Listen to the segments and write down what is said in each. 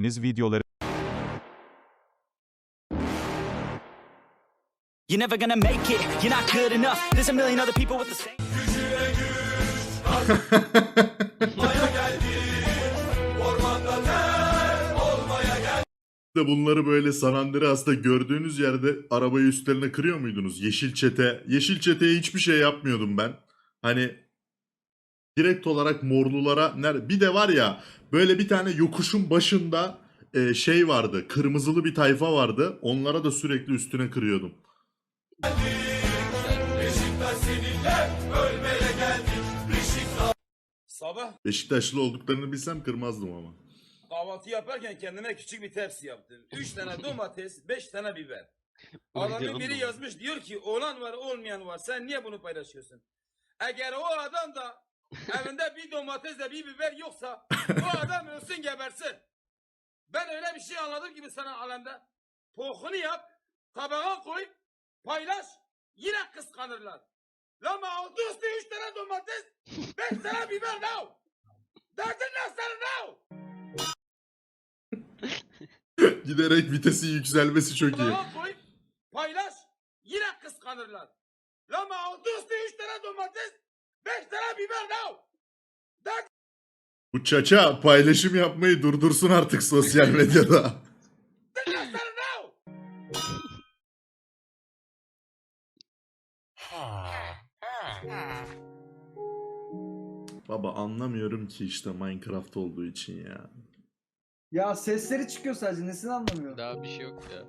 istediğiniz videoları You're never gonna make it, you're not good enough. There's a million other people with the same. de bunları böyle San Andreas'ta gördüğünüz yerde arabayı üstlerine kırıyor muydunuz? Yeşil çete. Yeşil çeteye hiçbir şey yapmıyordum ben. Hani direkt olarak morlulara bir de var ya böyle bir tane yokuşun başında e, şey vardı. Kırmızılı bir tayfa vardı. Onlara da sürekli üstüne kırıyordum. Sabah Beşiktaşlı olduklarını bilsem kırmazdım ama. kahvaltı yaparken kendime küçük bir tepsi yaptım. Üç tane domates, beş tane biber. Adamın biri yazmış diyor ki olan var olmayan var sen niye bunu paylaşıyorsun? Eğer o adam da evinde bir domatesle bir biber yoksa o adam ölsün gebersin. Ben öyle bir şey anladım gibi sana alemde. Pohunu yap, tabağa koy, paylaş, yine kıskanırlar. Lama altı üstü üç tane domates, beş tane biber ne? Derdin ne senin ne? Giderek vitesi yükselmesi çok iyi. Tabağa koy, paylaş, yine kıskanırlar. Lama altı üstü üç tane domates, beş tane biber ne? Derdin Bu çaça paylaşım yapmayı durdursun artık sosyal medyada. Baba anlamıyorum ki işte Minecraft olduğu için ya. Ya sesleri çıkıyor sadece nesini anlamıyorum. Daha bir şey yok ya.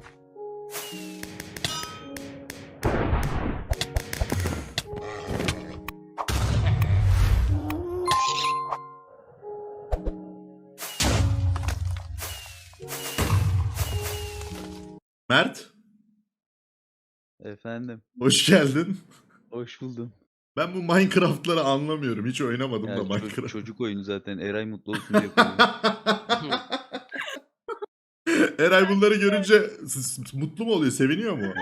Mert, Efendim, hoş geldin. hoş buldum. Ben bu Minecraft'ları anlamıyorum. Hiç oynamadım Ya da ço- Minecraft. çocuk oyunu zaten. Eray mutlu olsun diye koyuyorum. Eray bunları görünce s- s- mutlu mu oluyor? Seviniyor mu?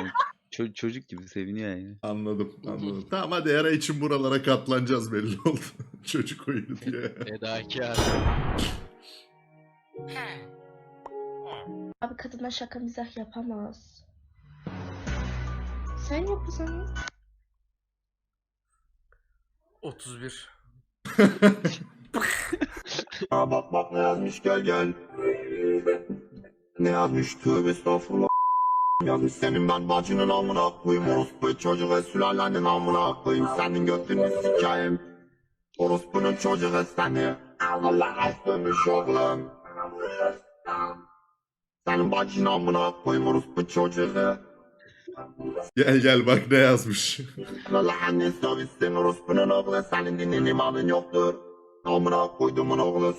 Ço- çocuk gibi seviniyor yani. Anladım, anladım. Tamam hadi Eray için buralara katlanacağız belli oldu. Çocuk oyunu diye. Fedakar. Abi kadına şaka mizah yapamaz. Sen yap o zaman. 31. Aa, bak bak ne yazmış gel gel. Ne yazmış tövbe estağfurullah. Yazmış senin ben bacının amına koyayım orospu çocuğu ve sülalenin amına koyayım senin götünü sikeyim. Orospunun çocuğu seni. Allah dönmüş oğlum. Senin bacın amına koyayım orospu çocuğu. Gel gel bak ne yazmış. Allah annen sövüşsün orospunun oğlu senin dinin imanın yoktur. Amına koydumun oğlu.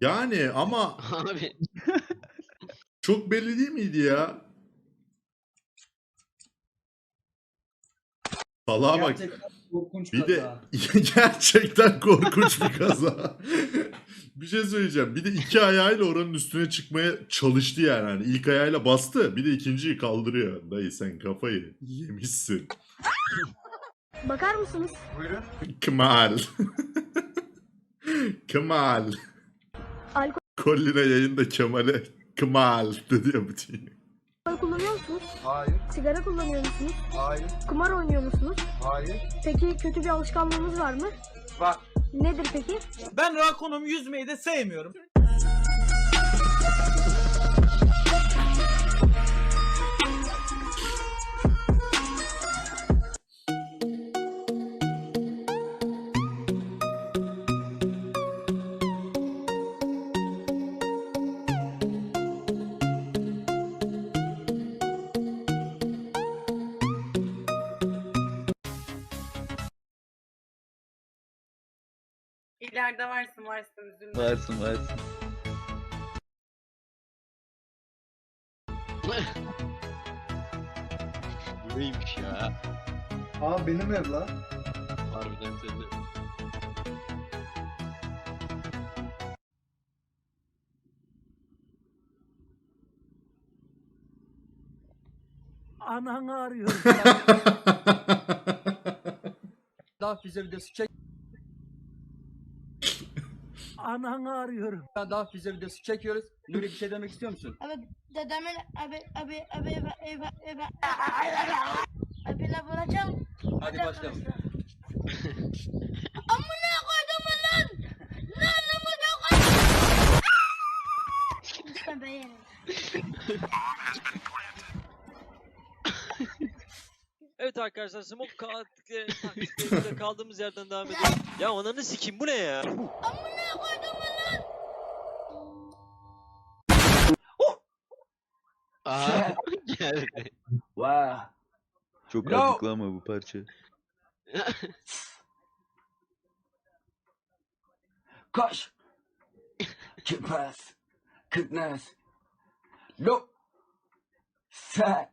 Yani ama Abi çok belli değil miydi ya? Salaha bak. Gerçekten korkunç Bir de kaza. gerçekten korkunç bir kaza. bir şey söyleyeceğim. Bir de iki ayağıyla oranın üstüne çıkmaya çalıştı yani. Hani ilk ayağıyla bastı. Bir de ikinciyi kaldırıyor. Dayı sen kafayı yemişsin. Bakar mısınız? Kemal. Kemal. Alkol Kolline yayında Kemal'e Kemal dedi ya bu diye. kullanıyor musunuz? Hayır, Sigara kullanıyor musunuz? hayır, Kumar oynuyor musunuz? hayır. Peki kötü bir alışkanlığınız var mı? Var. Nedir peki? Ben rakonum yüzmeyi de sevmiyorum. İleride varsın varsın üzülme. Varsın varsın. bu neymiş ya? Aa benim ev la. Harbiden sende. Ananı arıyorum. Daha füze videosu çek. Ananı arıyorum. Daha füze videosu çekiyoruz. Nuri bir şey demek istiyor musun? Abi dedemin abi abi abi abi abi abi abi ne vuracağım? Hadi başlayalım. Amına koydum lan! Lan amına koydum! Lütfen beğenin. Evet arkadaşlar smoke taktiklerinde kaldığımız yerden devam edelim. Ya ananı sikeyim bu ne ya? Amına koydum lan! Aha geldi. Wow. Çok No. acıklı ama bu parça. Koş. Kıpras. Kıtnaz. Lo. Sen.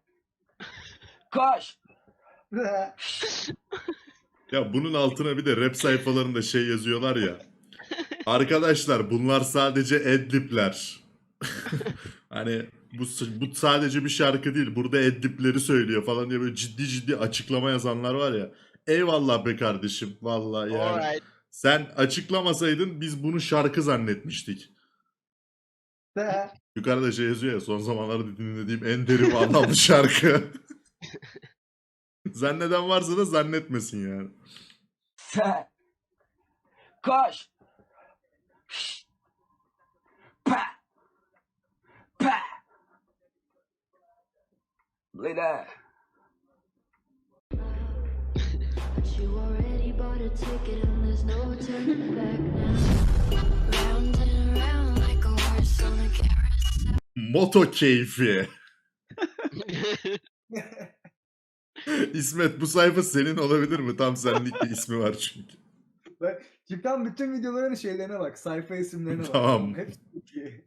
Koş. Ya bunun altına bir de rap sayfalarında şey yazıyorlar ya. Arkadaşlar bunlar sadece adlibler. hani bu, bu sadece bir şarkı değil. Burada adlibleri söylüyor falan diye böyle ciddi ciddi açıklama yazanlar var ya. Eyvallah be kardeşim. Vallahi yani. Alright. Sen açıklamasaydın biz bunu şarkı zannetmiştik. Yukarıda şey yazıyor ya son zamanlarda dinlediğim en derin anlamlı şarkı. Zanneden varsa da zannetmesin yani. Sen. Koş. Pa. Pa. Carousel. Moto keyfi. İsmet bu sayfa senin olabilir mi? Tam senlik bir ismi var çünkü. Cidden bütün videoların şeylerine bak. Sayfa isimlerine bak. Tamam. Hepsi çok iyi.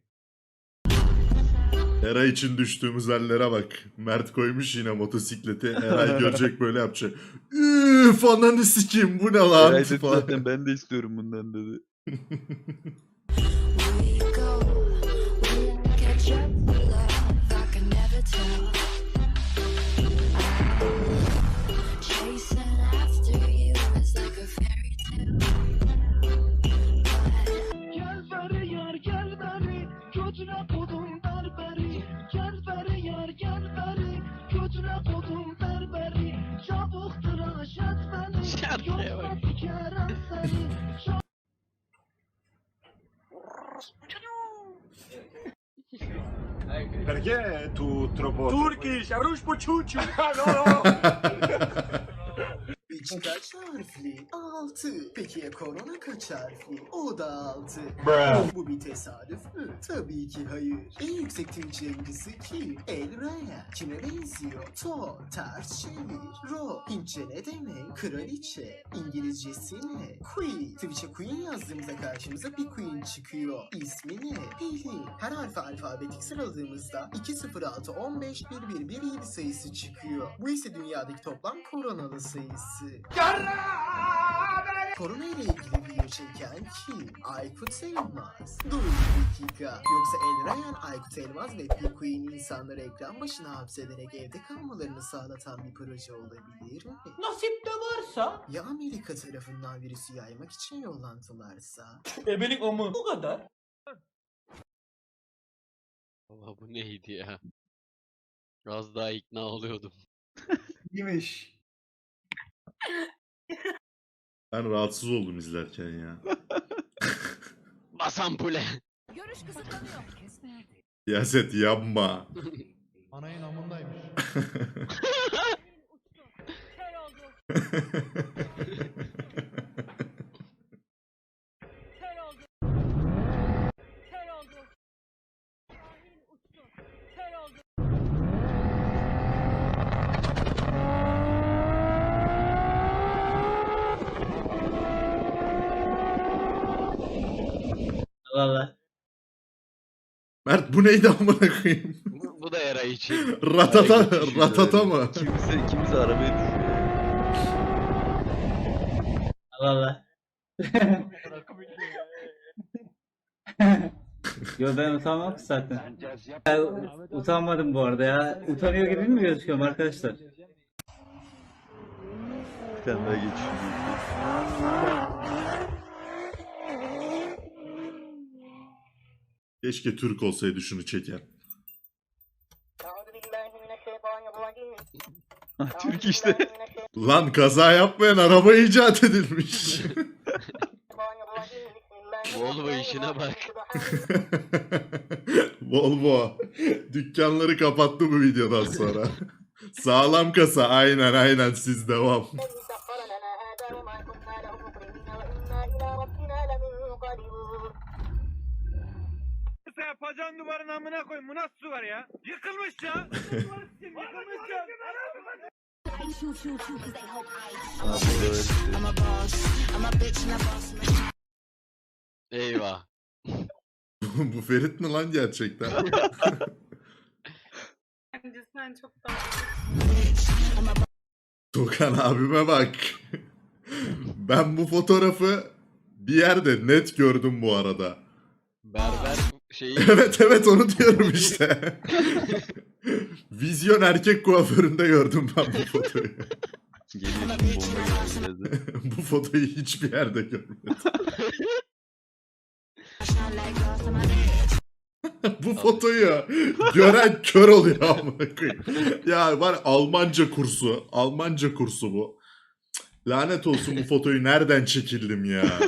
Era için düştüğümüz hallere bak. Mert koymuş yine motosikleti. Eray görecek böyle yapacak. Üf ananı sikeyim bu ne lan? Eray dedi zaten ben de istiyorum bundan dedi. gdzie tu trobou. Turkish, a rusz po Ah, não, não. Kaç harfli? Altı. Peki ya korona kaç harfli? O da altı. Bu bir tesadüf mü? Tabii ki hayır. En yüksek yayıncısı kim? El Raya. Kime benziyor? To. Ters çevir. Ro. Hintçe ne demek? Kraliçe. İngilizcesi ne? Queen. Twitch'e Queen yazdığımızda karşımıza bir Queen çıkıyor. İsmi ne? Pelin. Her harfi alfabetik sıraladığımızda 206 15 1117 sayısı çıkıyor. Bu ise dünyadaki toplam koronalı sayısı. Korona ile ilgili video çeken kim? Aykut Elmaz. Dur bir dakika. Yoksa El Ryan, Aykut Elmaz ve P. Queen insanları ekran başına hapsederek evde kalmalarını sağlatan bir proje olabilir mi? Nasip de varsa Ya Amerika tarafından virüsü yaymak için yollantılarsa? Ebelik amı Bu kadar Baba bu neydi ya? Az daha ikna oluyordum. İyiymiş. Ben rahatsız oldum izlerken ya. Bas ampule. Görüş kısıtlanıyor. Siyaset yapma. Anayın amındaymış Kör oldu. Kör oldu. Kör oldu. Şahin uçtu. Kör oldu. Valla Mert bu neydi amına koyayım? Bu, bu da yara için. Ratata, ratata mı? Kimse, kimse arabaya düşüyor. Valla Yo ben utanmam ki zaten. Ben utanmadım bu arada ya. Utanıyor gibi mi gözüküyorum arkadaşlar? Bir tane daha geçiyor. Keşke Türk olsaydı şunu çeken. Ah, Türk işte. Lan kaza yapmayan araba icat edilmiş. Volvo işine bak. Volvo. Dükkanları kapattı bu videodan sonra. Sağlam kasa aynen aynen siz devam. Yapacağın duvarın amına koyun. Bu nasıl duvar ya? Yıkılmış ya. Yıkılmış ya. Eyvah. bu Ferit mi lan gerçekten? Bence sen çok daha Tokan abime bak. Ben bu fotoğrafı bir yerde net gördüm bu arada. Berber şeyi Evet evet onu diyorum işte. Vizyon erkek kuaföründe gördüm ben bu fotoğrafı. Bu fotoğrafı hiçbir yerde görmedim. bu fotoyu gören kör oluyor koyayım. Ya var Almanca kursu. Almanca kursu bu. Lanet olsun bu fotoyu nereden çekildim ya.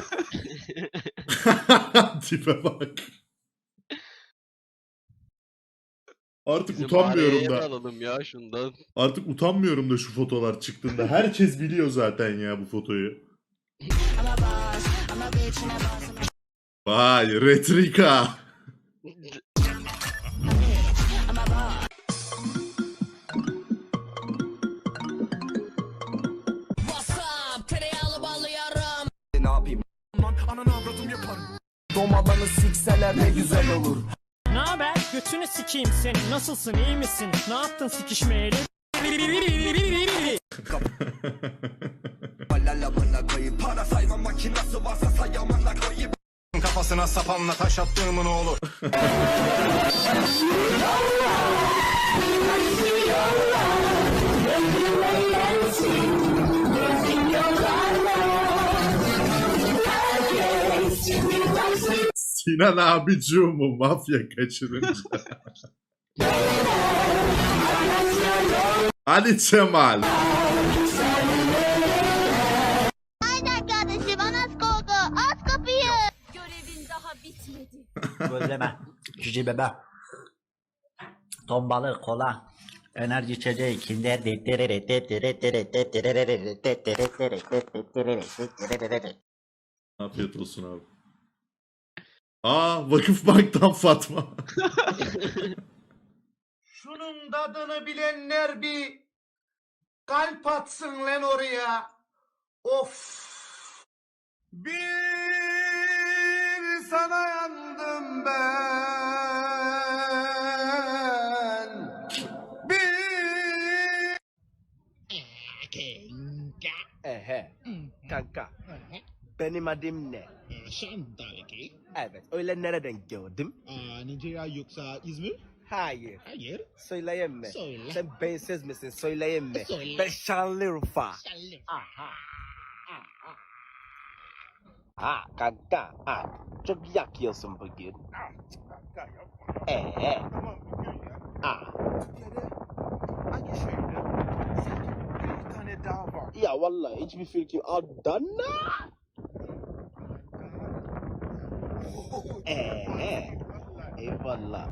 Tipe bak. Artık bizim utanmıyorum da. alalım ya şundan. Artık utanmıyorum da şu fotolar çıktığında. Herkes biliyor zaten ya bu fotoyu. Vay Retrika. Ne yapayım? Ananı avradım yaparım. Domalanı sikseler ne güzel olur. Haber? Götünü sikeyim senin. Nasılsın? iyi misin? Ne yaptın sikişmeyeli? Lalamına koyup para sayma makinası varsa sayamana koyup Kafasına sapanla taş attığımın oğlu Sinan abicığımı mafya kaçırınca. Ali Cemal. Aynen kardeşim anas koldu. Aç kapıyı. Görevin daha bitmedi. Gözleme. Cici bebe. Ton balığı, kola. Enerji içeceği, kinder. Afiyet olsun abi. Aa Vakıfbank'tan Fatma. Şunun tadını bilenler bir kalp atsın lan oraya. Of. Bir sana yandım ben. Bir Ehe. Kanka. Benim adım ne? Evet. Öyle nereden gördüm? Nigeria yoksa İzmir? Hayır. Hayır. Söyleyeyim mi? Söyle. Sen bensiz misin? Söyleyeyim mi? Söyle. Ben Şanlıurfa. Aha. Ha kanka. Ha. Çok yakıyorsun bugün. Kanka yapma. Ee. Tamam bugün ya. Ha. Türkiye'de hangi şehirde? Sanki bir tane daha var. Ya vallahi hiçbir fikrim. Adana. Ee. Eyvallah.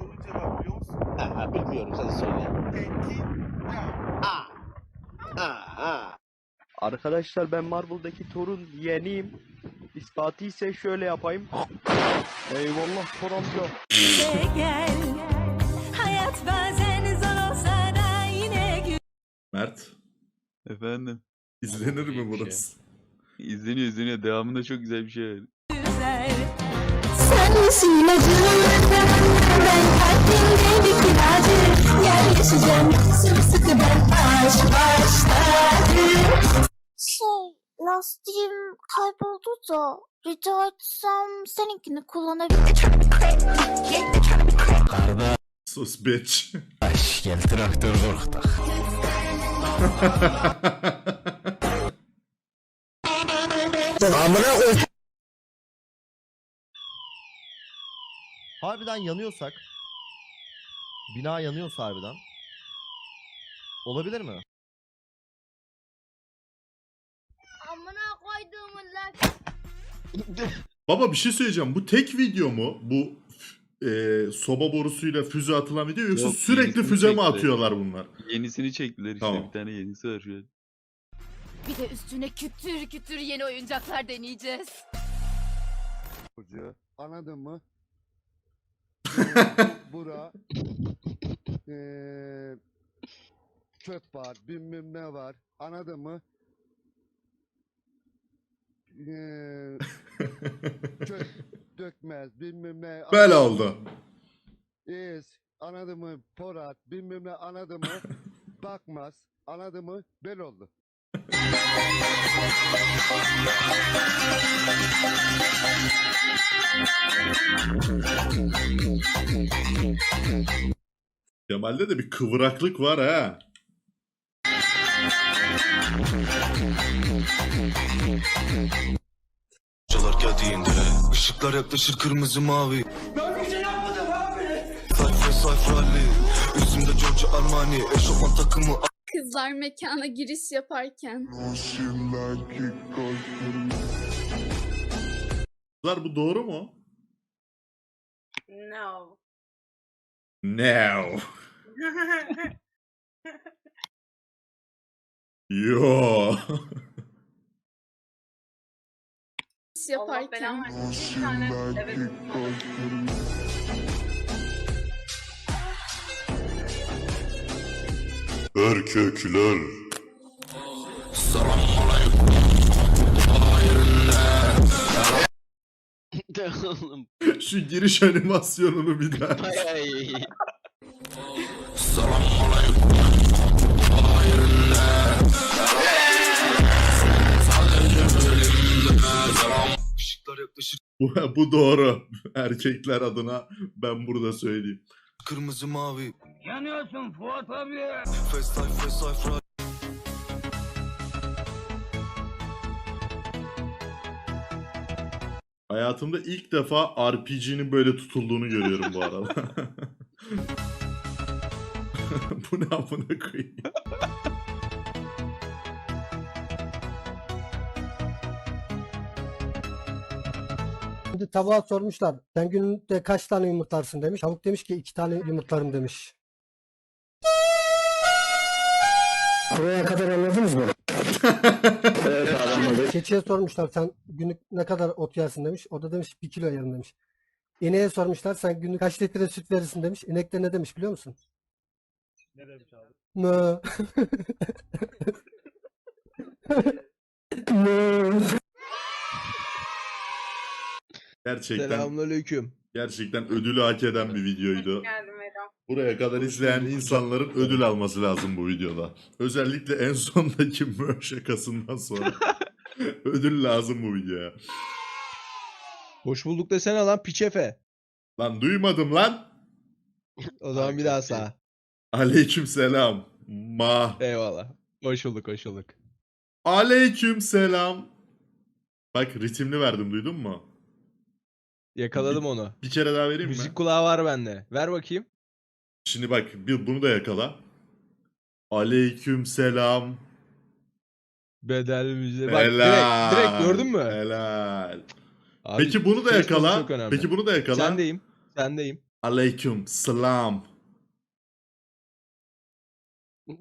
Doğru cevap biliyor musun? Aha, bilmiyorum sen söyle. Tekin. Ah. Ah. Ah. Arkadaşlar ben Marvel'daki Thor'un yeğeniyim. İspatı ise şöyle yapayım. Eyvallah Thor amca. Gel. Hayat bazen zor olsa da yine Mert. Efendim. izlenir mi bir şey. burası? İzleniyor izleniyor. Devamında çok güzel bir şey var. Güzel. Sen misin ilacım? Ben kalbimde bir kiracı. Gel yaşayacağım sımsıkı ben aşk başladım. Şey, lastiğim kayboldu da Rica etsem seninkini kullanabilir Sus bitch. Gel traktör korktak. Harbiden yanıyorsak bina yanıyorsa harbiden olabilir mi? Amına koyduğumun lan. Baba bir şey söyleyeceğim. Bu tek video mu? Bu e, soba borusuyla füze atılan video yoksa Yok, sürekli yenisini füze mi çekti. atıyorlar bunlar? Yenisini çektiler işte Tamam. bir tane yenisi var şu an. Bir de üstüne kütür kütür yeni oyuncaklar deneyeceğiz. Anladın mı? Bura eee çöp var, bilmem ne var. Anladın mı? Eee çöp dökmez, bilmem ne. Böyle oldu. İz, anladın mı? Porat, bilmem ne anladın mı? Bakmaz, anladın mı? Böyle oldu. Kemal'de de bir kıvraklık var ha. Çalar geldiğinde ışıklar yaklaşır kırmızı mavi. Ben bir şey yapmadım abi. Sayfa sayfa rally. Üstümde Giorgio Armani. Eşofman takımı Kızlar mekana giriş yaparken. Kızlar bu doğru mu? No. No. Yo. Giriş yaparken. Erkekler. Oğlum Şu giriş animasyonunu bir daha. bayağı iyi. Işıklar yaklaşır Bu, bu doğru. Erkekler adına ben burada söyleyeyim. kırmızı mavi. Yanıyorsun Fuat abi. Face sayfa sayfa rally. Hayatımda ilk defa RPG'nin böyle tutulduğunu görüyorum bu arada. bu ne amına koyayım? Şimdi tavuğa sormuşlar. Sen günde kaç tane yumurtlarsın demiş. Tavuk demiş ki iki tane yumurtlarım demiş. Buraya kadar anladınız mı? Keçiye sormuşlar sen günlük ne kadar ot yersin demiş. O da demiş bir kilo yerim demiş. İneğe sormuşlar sen günlük kaç litre süt verirsin demiş. İnek de ne demiş biliyor musun? Ne demiş abi? Mö. Mö. Gerçekten Selamünaleyküm. gerçekten ödülü hak eden bir videoydu. Buraya kadar izleyen insanların ödül alması lazım bu videoda. Özellikle en sondaki mö şakasından sonra ödül lazım bu videoya. Hoş bulduk desene lan piçefe. Lan duymadım lan. O zaman bir daha sağ. Aleyküm selam. Ma. Eyvallah. Hoş bulduk hoş bulduk. Aleyküm selam. Bak ritimli verdim duydun mu? Yakaladım onu. Bir kere daha vereyim mi? Müzik kulağı var bende. Ver bakayım. Şimdi bak bir, bunu da yakala. Aleyküm selam. Bedel müziği. Bak Helal. direkt, direkt gördün mü? Helal. Abi, Peki bunu da ses tonu yakala. çok önemli. Peki bunu da yakala. Sendeyim. Sendeyim. Aleyküm selam.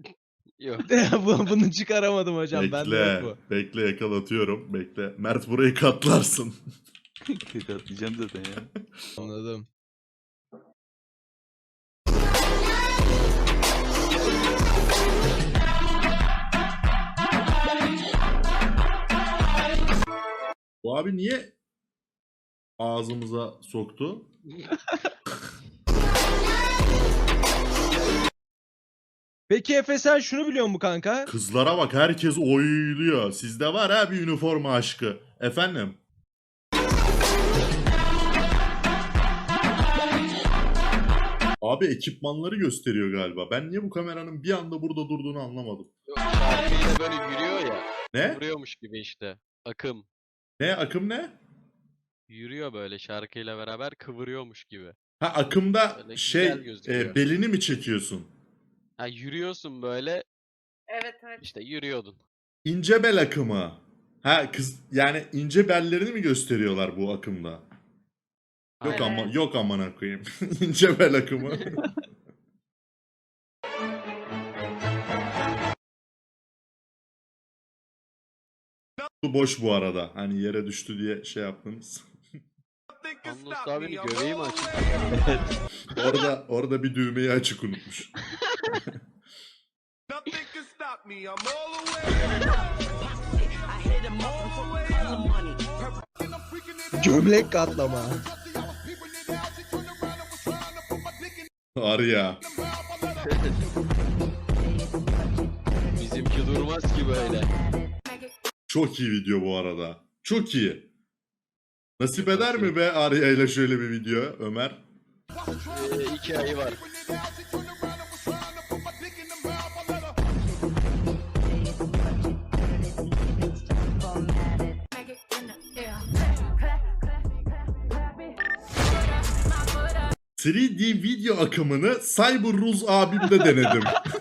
Yok. Bu- Bunu çıkaramadım hocam. Bende Bekle. yok bu. Bekle yakalatıyorum. Bekle. Mert burayı katlarsın. Katlayacağım zaten ya. Anladım. Bu abi niye ağzımıza soktu? Peki Efe sen şunu biliyor musun kanka? Kızlara bak herkes oyluyor. Sizde var ha bir üniforma aşkı. Efendim? Abi ekipmanları gösteriyor galiba. Ben niye bu kameranın bir anda burada durduğunu anlamadım. Yok, böyle yürüyor ya. Ne? Vuruyormuş gibi işte. Akım. Ne akım ne? Yürüyor böyle şarkıyla beraber kıvırıyormuş gibi. Ha akımda Böyle şey güzel gözüküyor. e, belini mi çekiyorsun? Ha yürüyorsun böyle Evet evet. işte yürüyordun. İnce bel akımı. Ha kız yani ince bellerini mi gösteriyorlar bu akımda? Yok Aynen. ama yok amına koyayım. ince bel akımı. boş bu arada. Hani yere düştü diye şey yaptınız. Anlos abinin göbeği mi açık? orada orada bir düğmeyi açık unutmuş. Gömlek katlama. Var ya. Bizimki durmaz ki böyle. Çok iyi video bu arada. Çok iyi. Nasip eder mi be Arya ile şöyle bir video Ömer? Ee, iki ayı var. Cık. 3D video akımını Cyber Ruz abimde denedim.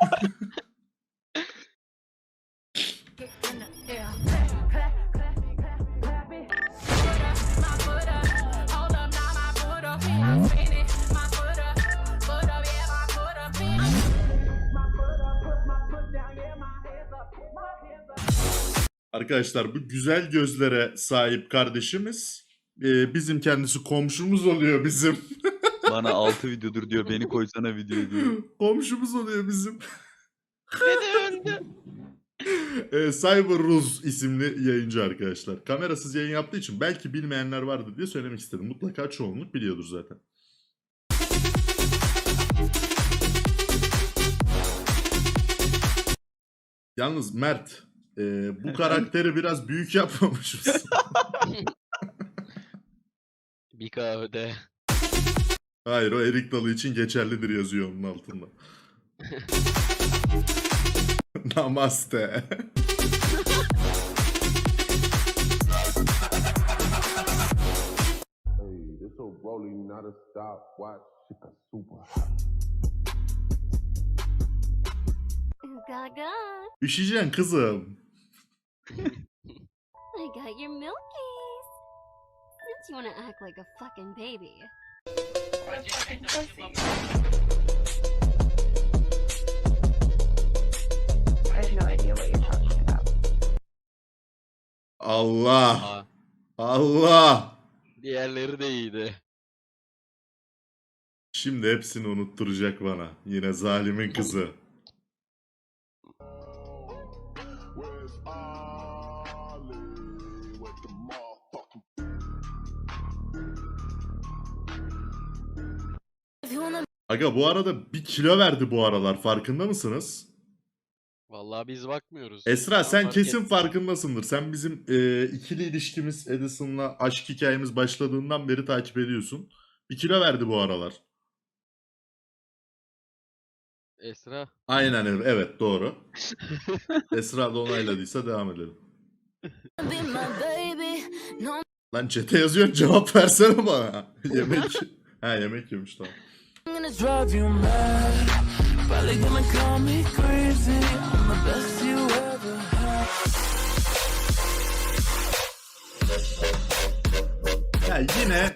Arkadaşlar bu güzel gözlere sahip kardeşimiz e, bizim kendisi komşumuz oluyor bizim. Bana 6 videodur diyor beni koysana video diyor. komşumuz oluyor bizim. e, Cyber Ruz isimli yayıncı arkadaşlar. Kamerasız yayın yaptığı için belki bilmeyenler vardır diye söylemek istedim. Mutlaka çoğunluk biliyordur zaten. Yalnız Mert, e, bu karakteri biraz büyük yapmamış mısın? Bir kahvede. Hayır o Erik Dalı için geçerlidir yazıyor onun altında. Namaste. Hey, this a rolling, not a stopwatch. Shit, super hot. Gaga, Üşüyeceksin kızım. I got your milkies. Since you wanna act like a fucking baby. I have no idea what you're talking about. Allah. Aa, Allah. diğerleri de iyiydi. Şimdi hepsini unutturacak bana. Yine zalimin kızı. Aga bu arada bir kilo verdi bu aralar farkında mısınız? Vallahi biz bakmıyoruz. Esra Ben sen fark kesin ettim. farkındasındır. Sen bizim e, ikili ilişkimiz Edison'la aşk hikayemiz başladığından beri takip ediyorsun. Bir kilo verdi bu aralar. Esra. Aynen evet, evet doğru. Esra da onayladıysa devam edelim. Lan çete yazıyorsun cevap versene bana. yemek. ha yemek yemiş tamam. Ya yine